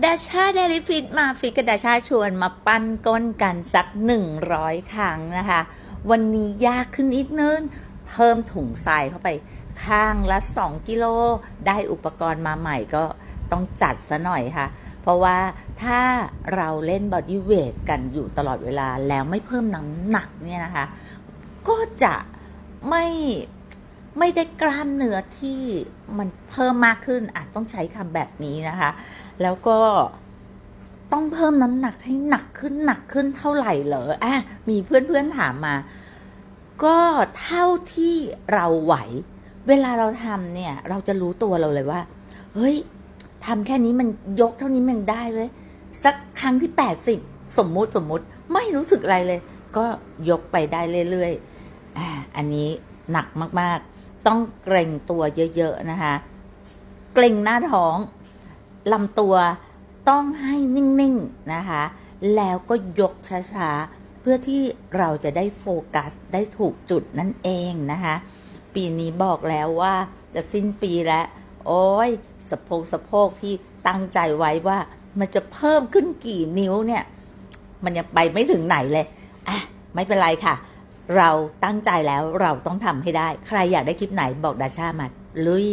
ดาชาเดลิฟิตมาฟิตกับดาชาชวนมาปั้นก้นกันสักหนึ่งร้อยครั้งนะคะ วันนี้ยากขึ้นนิดนึงเพิ่มถุงทรายเข้าไปข้างละ 2 กิโล ได้อุปกรณ์มาใหม่ก็ต้องจัดซะหน่อยค่ะ เพราะว่าถ้าเราเล่นบอดี้เวทกันอยู่ตลอดเวลาแล้วไม่เพิ่มน้ำหนักเนี่ยนะคะ ก็จะไม่ ไม่ได้กล้ามเนื้อที่มันเพิ่มมากขึ้นอาจต้องใช้คำแบบนี้นะคะ แล้วก็ต้องเพิ่มน้ำหนักให้หนักขึ้นหนักขึ้นเท่าไหร่เหรออะมีเพื่อนๆถามมา ก็เท่าที่เราไหว เวลาเราทำเนี่ย เราจะรู้ตัวเราเลยว่า เฮ้ยทำแค่นี้มันยกเท่านี้มันได้เว้ยสักครั้งที่80สมมุติสมมุติไม่รู้สึกอะไรเลย ก็ยกไปได้เรื่อยๆอ่าอันนี้ หนักมากๆ ต้องเกรงตัวเยอะๆนะคะ เกรงหน้าท้องลำตัวต้องให้นิ่งๆนะคะ แล้วก็ยกช้าๆ เพื่อที่เราจะได้โฟกัสได้ถูกจุดนั่นเองนะคะ ปีนี้บอกแล้วว่าจะสิ้นปีแล้ว โอ้ยสะโพกสะโพกที่ตั้งใจไว้ว่ามันจะเพิ่มขึ้นกี่นิ้วเนี่ย มันยังไปไม่ถึงไหนเลยอะไม่เป็นไรค่ะ เราตั้งใจแล้วเราต้องทำให้ได้ ใครอยากได้คลิปไหนบอกดาชามาลุย